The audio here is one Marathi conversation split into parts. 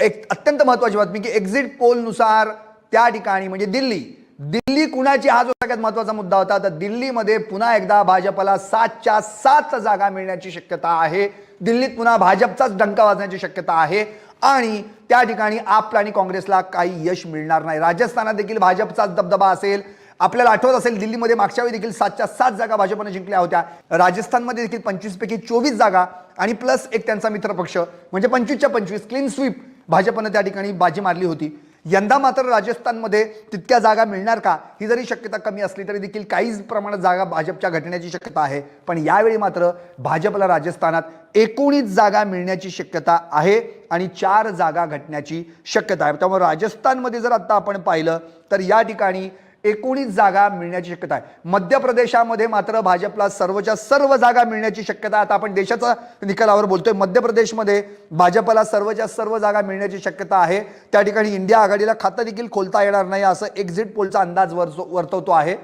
एक अत्यंत महत्त्वाची बातमी की एक्झिट पोलनुसार त्या ठिकाणी म्हणजे दिल्ली. दिल्ली कुणाची हा जो सगळ्यात महत्त्वाचा मुद्दा होता तर दिल्लीमध्ये पुन्हा एकदा भाजपला सातच्या सात जागा मिळण्याची शक्यता आहे. दिल्लीत पुन्हा भाजपचाच डंका वाजण्याची शक्यता आहे. आणि त्या ठिकाणी आपला आणि काँग्रेसला काही यश मिळणार नाही. राजस्थानात देखील भाजपचाच दबदबा असेल. आपल्याला आठवत असेल दिल्लीमध्ये मागच्या वेळी देखील सातच्या सात जागा भाजपने जिंकल्या होत्या. राजस्थानमध्ये देखील पंचवीसपैकी चोवीस जागा आणि प्लस एक त्यांचा मित्रपक्ष म्हणजे पंचवीसच्या पंचवीस क्लीन स्वीप भाजपनं त्या ठिकाणी बाजी मारली होती. यंदा मात्र राजस्थानमध्ये तितक्या जागा मिळणार का? ही जरी शक्यता कमी असली तरी देखील काहीच प्रमाणात जागा भाजपच्या घटण्याची शक्यता आहे. पण यावेळी मात्र भाजपला राजस्थानात एकोणीस जागा मिळण्याची शक्यता आहे आणि चार जागा घटण्याची शक्यता आहे. त्यामुळे राजस्थानमध्ये जर आत्ता आपण पाहिलं तर या ठिकाणी एकोणीस जागा मिळण्याची शक्यता आहे. मध्य प्रदेशामध्ये मात्र भाजपला सर्वच्या सर्व जागा मिळण्याची शक्यता आता आपण देशाचा निकालावर बोलतोय. मध्य प्रदेशमध्ये भाजपला सर्वच्या सर्व जागा मिळण्याची शक्यता आहे. त्या ठिकाणी इंडिया आघाडीला खातं देखील खोलता येणार नाही असं एक्झिट पोलचा अंदाज वर्च वर्तवतो आहे.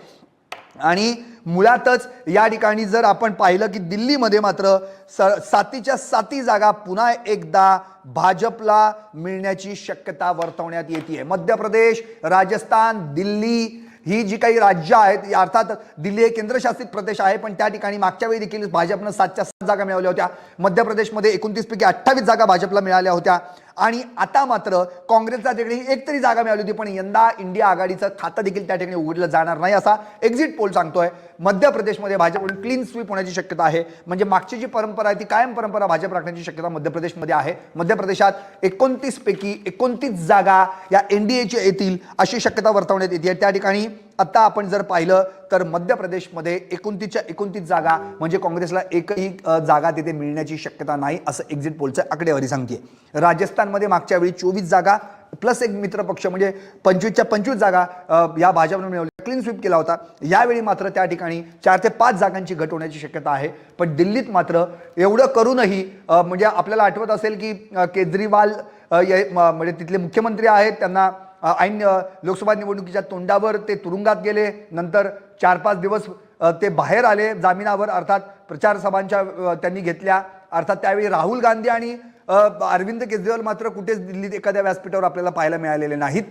आणि मुळातच या ठिकाणी जर आपण पाहिलं की दिल्लीमध्ये मात्र स सातीच्या साती जागा पुन्हा एकदा भाजपला मिळण्याची शक्यता वर्तवण्यात येते मध्य प्रदेश राजस्थान दिल्ली ही जी काही राज्य आहेत अर्थात दिल्ली हे केंद्रशासित प्रदेश आहे पण त्या ठिकाणी मागच्या वेळी देखील भाजपनं सातच्या सात जागा मिळवल्या होत्या. मध्य प्रदेशमध्ये एकोणतीस पैकी अठ्ठावीस जागा भाजपला मिळाल्या होत्या. आणि आता मात्र काँग्रेसला त्या ठिकाणी एक तरी जागा मिळाली होती पण यंदा इंडिया आघाडीचं खातं देखील त्या ठिकाणी उघडलं जाणार नाही असा एक्झिट पोल सांगतोय. मध्य प्रदेशमध्ये भाजपकडून क्लीन स्वीप होण्याची शक्यता आहे. म्हणजे मागची जी परंपरा आहे ती कायम परंपरा भाजप राखण्याची शक्यता मध्य प्रदेशमध्ये आहे. मध्य प्रदेशात एकोणतीस पैकी एकोणतीस जागा या एनडीएच्या येतील अशी शक्यता वर्तवण्यात येते. त्या ठिकाणी आता आपण जर पाहिलं तर मध्य प्रदेशमध्ये एकोणतीसच्या एकोणतीस जागा म्हणजे काँग्रेसला एकही जागा तिथे मिळण्याची शक्यता नाही असं एक्झिट पोलचं आकडेवारी सांगते राजस्थानमध्ये मागच्या वेळी चोवीस जागा प्लस एक मित्रपक्ष म्हणजे पंचवीसच्या पंचवीस जागा या भाजपने मिळवल्या. क्लीन स्वीप केला होता. यावेळी मात्र त्या ठिकाणी चार ते पाच जागांची घट होण्याची शक्यता आहे. पण दिल्लीत मात्र एवढं करूनही म्हणजे आपल्याला आठवत असेल की केजरीवाल म्हणजे तिथले मुख्यमंत्री आहेत त्यांना ऐन लोकसभा निवडणुकीच्या तोंडावर ते तुरुंगात गेले. नंतर चार पाच दिवस ते बाहेर आले जामिनावर. अर्थात प्रचार सभांच्या त्यांनी घेतल्या. अर्थात त्यावेळी राहुल गांधी आणि अरविंद केजरीवाल मात्र कुठेच दिल्लीत एखाद्या व्यासपीठावर आपल्याला पाहायला मिळालेले नाहीत.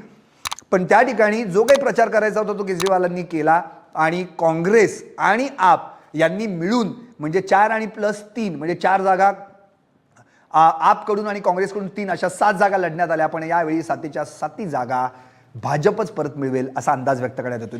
पण त्या ठिकाणी जो काही प्रचार करायचा होता तो केजरीवालांनी केला आणि काँग्रेस आणि आप यांनी मिळून म्हणजे चार आणि प्लस तीन म्हणजे चार जागा आपकडून आणि काँग्रेसकडून तीन अशा सात जागा लढण्यात आल्या. पण यावेळी सातीच्या साती जागा भाजपच परत मिळवेल असा अंदाज व्यक्त करण्यात येतो